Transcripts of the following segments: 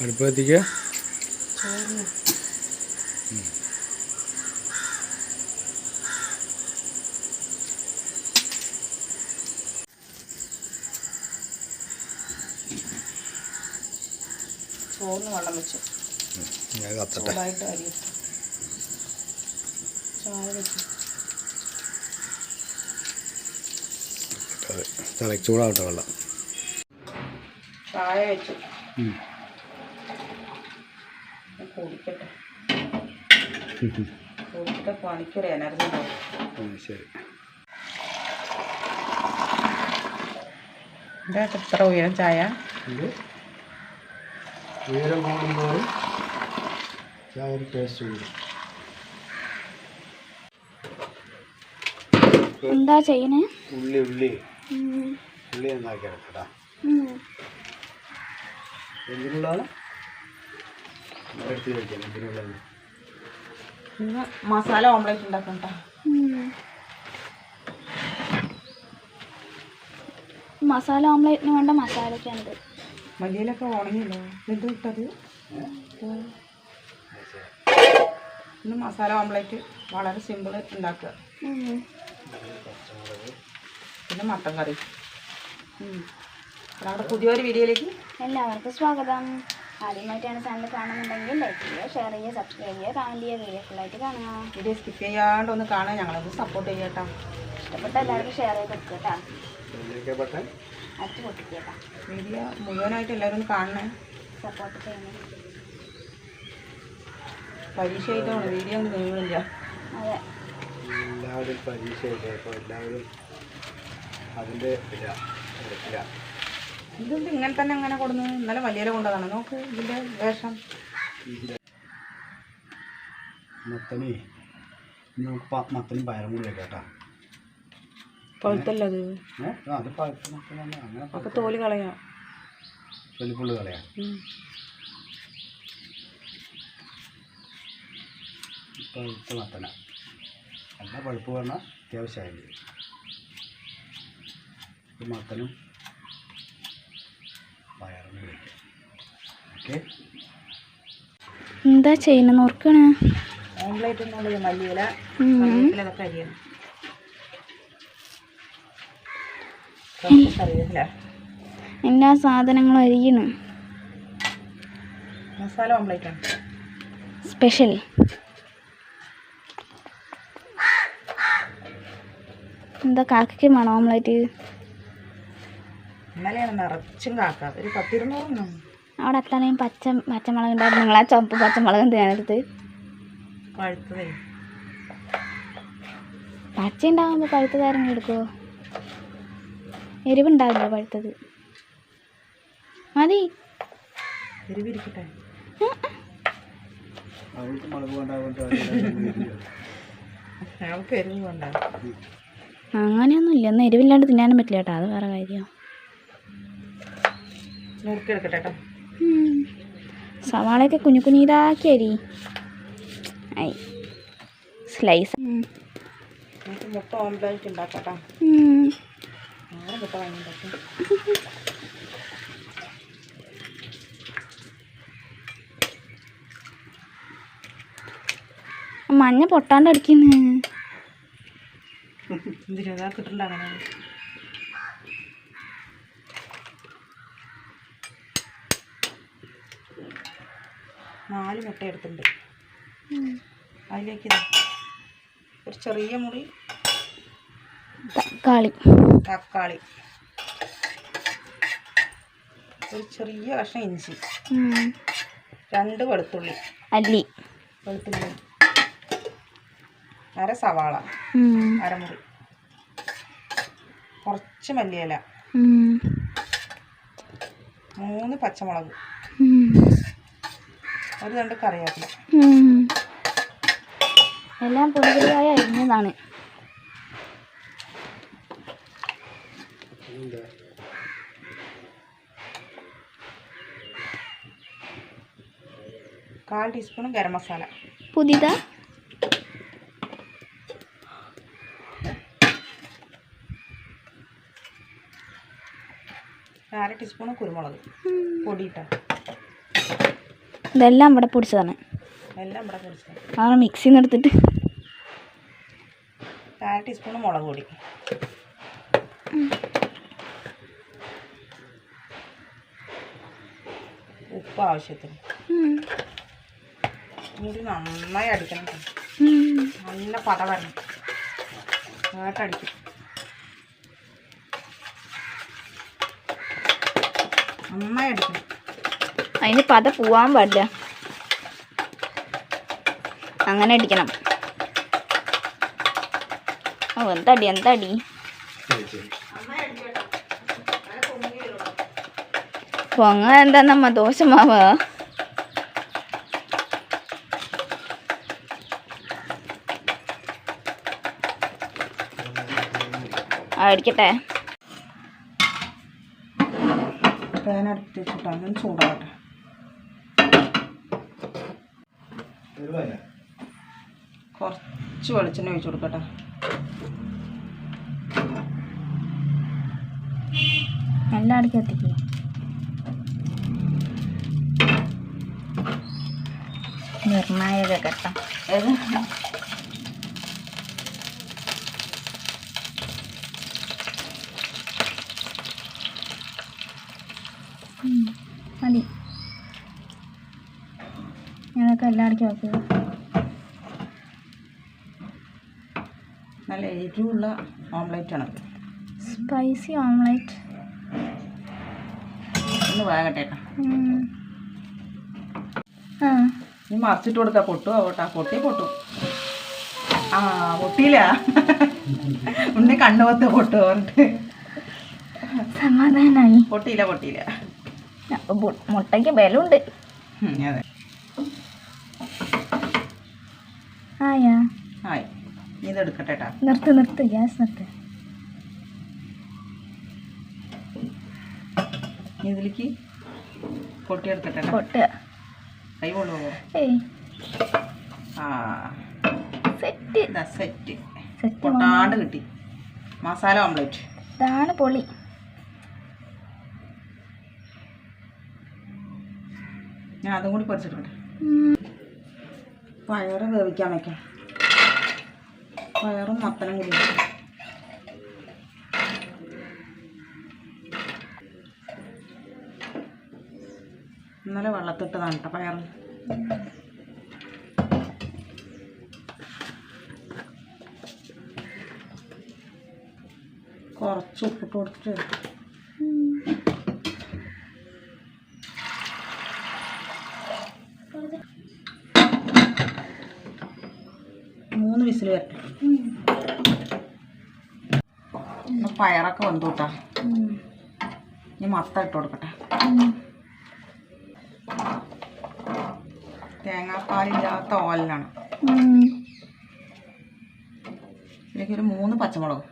അടുപ്പ് കത്തിക്കുക ചോറിന് ചോറിന് വെള്ളം വെച്ചു. ഞാൻ കത്തട്ടെ. ചൂടായിട്ട് അരി ചായ വെച്ചു. വെള്ളം. ചായ വെച്ചു. കുടിക്കട്ടെ. കുടിച്ചിട്ട് പണിക്കൊരു എനർജി ഉണ്ടാവും. ശരി. എന്താ ഇത്ര ഉയരം ചായ? ഉയരം കൂടുമ്പോൾ ചായ ടേസ്റ്റ് കൂടും. എന്താ ചെയ്യണേ? ഉള്ളി ഉള്ളി. ഉള്ളി നന്നാക്കി എടുക്കട്ടാ എന്തിനുള്ളതാണ്? മസാല ഓംലെറ്റ് ഉണ്ടാക്കും മസാല ഓംലെറ്റിന് വേണ്ട മസാലയൊക്കെയാണിത്. മല്ലിയിലൊക്കെ ഉണങ്ങിയില്ലോ? എന്ത് ഇട്ടത്? ഇന്ന് മസാല ഓംലെറ്റ് വളരെ സിമ്പിൾ ഉണ്ടാക്കുക. പിന്നെ മട്ടൻ കറി. അവിടെ പുതിയൊരു വീഡിയോയിലേക്ക് എല്ലാവർക്കും സ്വാഗതം. ആദ്യമായിട്ടാണ് ചാനൽ കാണുന്നുണ്ടെങ്കിൽ ലൈക്ക് ചെയ്യുക ഷെയർ ചെയ്യുക സബ്സ്ക്രൈബ് ചെയ്യുക കമന്റ് ചെയ്യുക വീഡിയോ ഫുള്ളായിട്ട് കാണുക. വീഡിയോ സ്കിപ്പ് ചെയ്യാണ്ട് ഒന്ന് കാണുക ഞങ്ങളൊന്ന് സപ്പോർട്ട് ചെയ്യട്ടോ ഇഷ്ടപ്പെട്ട എല്ലാവർക്കും ഷെയർ ചെയ്ത് കൊടുക്കുക കേട്ടോ. എന്തൊക്കെ പൊട്ടിക്കേട്ടാ അടിച്ച് വീഡിയോ മുഴുവനായിട്ട് എല്ലാവരും ഒന്ന് കാണണേ. സപ്പോർട്ട് ചെയ്യണേ പരീക്ഷ ആയിട്ടാണ്. വീഡിയോ ഒന്നും നീളുന്നില്ല അതെ. എല്ലാവരും പരീക്ഷയല്ലേ അപ്പോൾ എല്ലാവരും അതിന്റെ ഇല്ല ഇതെന്ത് ഇങ്ങനെ തന്നെ അങ്ങനെ കൊടുന്ന് ഇന്നലെ വലിയ കൊണ്ടതാണ്. നോക്ക് ഇതിന്റെ വേഷം. മത്തനി നമുക്ക് പ- മത്തനും പയറും കൂടി വെക്കാം പഴുത്തല്ലത് അത്? പഴുത്ത മത്തനാണ് അങ്ങനെ അപ്പോൾ തോൽ കളയാം. വെളുപ്പുള്ളി കളയാം. ഉം. പഴുത്ത മത്തന. നല്ല പഴുപ്പ് പറഞ്ഞാൽ അത്യാവശ്യമായില്ലേ? ഇത് മത്തനും കൂടി വെക്കാം ഓക്കെ? എന്താ ചെയ്യുന്നത് നോർക്കണ ഓംലേറ്റ് എന്നുള്ളത് മല്ലിയില കറിവേപ്പില ഇതൊക്കെ അരിയണം കറിവേപ്പില. എല്ലാ സാധനങ്ങളും അരിയണം. മസാല ഓംലേറ്റ് ആണ്. സ്പെഷ്യൽ എന്താ കാക്കയ്ക്ക് വേണം ഓംലേറ്റ് ഇന്നലെയാണ് നിറച്ചും കാക്ക ഒരു പത്തിരുന്നൂറെണ്ണം. അവിടെ എത്താനും പച്ച പച്ചമുളക് ഉണ്ടായിരുന്നു നിങ്ങൾ ആ ചുവപ്പ് പച്ചമുളക് പഴുത്തതേ. പച്ച ഉണ്ടാകുമ്പോൾ പഴുത്തത് ആരെങ്കിലും എടുക്കുമോ എരിവുണ്ടാവില്ല പഴുത്തത്? മതി. എരിവിരിക്കട്ടെ. അവൾക്ക് മുളക് കൊണ്ടാകുമ്പോൾ ഞങ്ങൾക്ക് എരിവ് വേണ്ട. അങ്ങനെയൊന്നും ഇല്ല ഒന്ന് എരിവില്ലാണ്ട് തിന്നാനും പറ്റില്ല കേട്ടോ. അത് വേറെ കാര്യം നുറുക്കിയെടുക്കട്ടെ കേട്ടോ. സവാളയൊക്കെ കുഞ്ഞു കുഞ്ഞിതാക്കി അരി ഐ സ്ലൈസ് നമുക്ക് മുട്ട ഓംലേറ്റ് ഉണ്ടാക്കാം കേട്ടോ. മുട്ട വാങ്ങിണ്ടാക്കും മഞ്ഞ പൊട്ടാണ്ട് അടിക്കുന്നു. എന്തിനാ അതാ കിട്ടണ്ട അങ്ങനെ നാല് മുട്ട എടുത്തിട്ടുണ്ട്. അതിലേക്ക് ഒരു ചെറിയ മുറി തക്കാളി. തക്കാളി. ഒരു ചെറിയ കഷ്ണം ഇഞ്ചി. രണ്ട് വെളുത്തുള്ളി. അല്ലി. വെളുത്തുള്ളി. അര സവാള. അരമുറി. കുറച്ച് മല്ലിയില. മൂന്ന് പച്ചമുളക്. ഒരു രണ്ട് കറിവേപ്പില എല്ലാം പൊടി പൊടിയായി അരിഞ്ഞതാണ്. കാൽ ടീസ്പൂൺ ഗരം മസാല. പുതിയതാ? അര ടീസ്പൂൺ കുരുമുളക് പൊടിയിട്ട ഇതെല്ലാം ഇവിടെ പൊടിച്ചതാണ്. എല്ലാം ഇവിടെ പൊടിച്ചത്. ആ മിക്സി എടുത്തിട്ട്. അര ടീസ്പൂൺ മുളക് പൊടി. ഉപ്പ് ആവശ്യത്തിന്. ഇത് നന്നായി അടിക്കണം നല്ല പത വരണം. വേട്ടടിക്കും നന്നായി അടിക്കണം. അതിന് പത പോവാൻ പാടില്ല. അങ്ങനെ അടിക്കണം. ഓ എന്തടി എന്തടി? പൊങ്ങ എന്താന്നമ്മ ദോശമാവ്? അടിക്കട്ടെ. പാൻ അടുത്ത് വെച്ചിട്ട് അങ്ങനെ ചൂടാവട്ടെ വരുവാല്ലേ കുറച്ച് വെളിച്ചെണ്ണ ഒഴിച്ചു കൊടുക്കട്ടെ നല്ല എത്തിക്കുക നിർണായക ഘട്ടം. ഏത്? മതി. ഞാനൊക്കെ എല്ലാം അടിക്കി വെക്കുക നല്ല എരിവുള്ള ഓംലേറ്റ് ആണ്. സ്പൈസി ഓംലെറ്റ് ഒന്ന് വേകട്ടെ കേട്ടോ ഇനി മറിച്ചിട്ട് കൊടുക്കാം പൊട്ടു? ആവട്ടെ പൊട്ടി പൊട്ടു. ആ പൊട്ടിയില്ല. ഉണ്ണി കണ്ണുപത്ത് പൊട്ടു പറഞ്ഞിട്ട്. സമാധാനായി. പൊട്ടിയില്ല പൊട്ടിയില്ല. മുട്ടയ്ക്ക് ബലമുണ്ട്. അതെ. ആയാ? ആയി. നീ ഇതെടുക്കട്ടെ കേട്ടോ നിർത്ത് നിർത്ത്. ഗ്യാസ് നിർത്ത്. നീ ഇതിലേക്ക് പൊട്ടിയെടുക്കട്ടെ കേട്ടോ കൈ കൊള്ളുമോ ആ. സെറ്റ്. ഇതാ സെറ്റ്. സെറ്റ് പൊട്ടാണ്ട് കിട്ടി. മസാല ഓംലെറ്റ്. ഇതാണ് പൊളി. ഞാൻ അതും കൂടി പൊരിച്ചെടുക്കട്ടെ. പയറ് വേവിക്കാൻ വയ്ക്കാം പയറും മത്തനും കൂടി. ഇന്നലെ വെള്ളത്തിട്ടതാണ് കേട്ടോ പയറ് കുറച്ച് ഉപ്പിട്ട് കൊടുത്തിട്ട് മൂന്ന് വിസിൽ വരട്ടെ പയറൊക്കെ വന്നു കേട്ടാ. ഇനി മത്ത ഇട്ട് കൊടുക്കട്ടെ. തേങ്ങാപ്പാലില്ലാത്ത ഓലാണ്. ഇതിലേക്ക് മൂന്ന് പച്ചമുളക്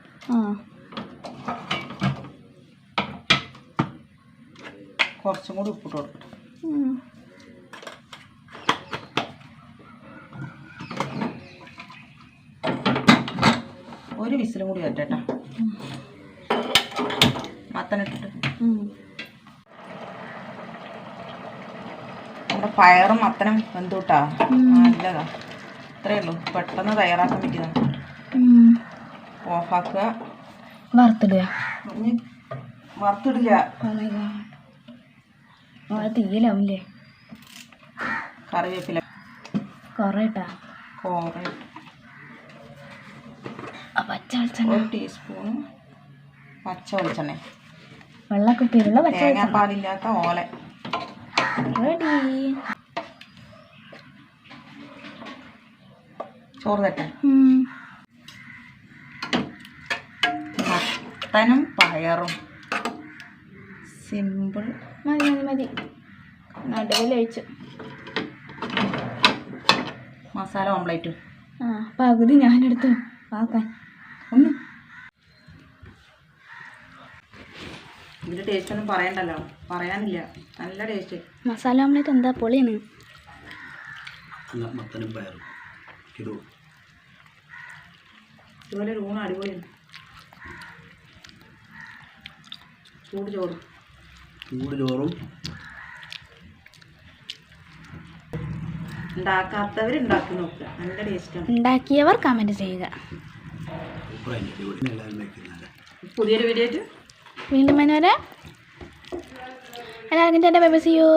കുറച്ചും കൂടി ഉപ്പിട്ട് കൊടുക്കട്ടെ ഉം. ഒരു വിസിലും കൂടി വരട്ടെ മത്തനിട്ടിട്ട് നമ്മുടെ പയറും മത്തനും വെന്തൂട്ടാ. നല്ലതാ. ഇത്രയേ ഉള്ളൂ. പെട്ടെന്ന് തയ്യാറാക്കാൻ പറ്റിയതാണ്. ഓഫാക്കുക. വറുത്തിടുക. വറുത്തിടില്ല. തീയിലാവില്ലേ കറിവേപ്പില. കൊറേട്ടാ. ഇട്ടാ കോറ ആ പച്ച വെളിച്ചെണ്ണ ഒരു ടീസ്പൂണ് പച്ച വെളിച്ചെണ്ണ വെള്ളക്കുപ്പിയിലുള്ള പച്ച തേങ്ങാപ്പാലില്ലാത്ത ഓല. റെഡി. ചോറ് തട്ടെ. മത്തനും പയറും. സിമ്പിൾ. മതി മതി മതി. നടുവിലഴിച്ചു മസാല ഓംലേറ്റ് ആ പകുതി ഞാനെടുത്തു. ആക്കാൻ ഇതിന്റെ ടേസ്റ്റ് ഒന്നും പറയണ്ടല്ലോ. പറയാനില്ല. നല്ല ടേസ്റ്റ് മസാല ഓംലെറ്റ് എന്താ? പൊളിയാണ്. മത്തനും പയറും. ഇതുപോലെ ഒരു ഊണ് അടിപൊളിയാണ്. ചൂട് ചോറ്. ചൂട് ചോറും. ഉണ്ടാക്കാത്തവർ ഉണ്ടാക്കി നോക്കുക. നല്ല ടേസ്റ്റാണ് ഉണ്ടാക്കിയവർ കമന്റ് ചെയ്യുക. പുതിയൊരു വീഡിയോ ആയിട്ട് വീണ്ടും മനോരെ എല്ലാവർക്കും ചേട്ടാ ബൈ ബൈ സിയോ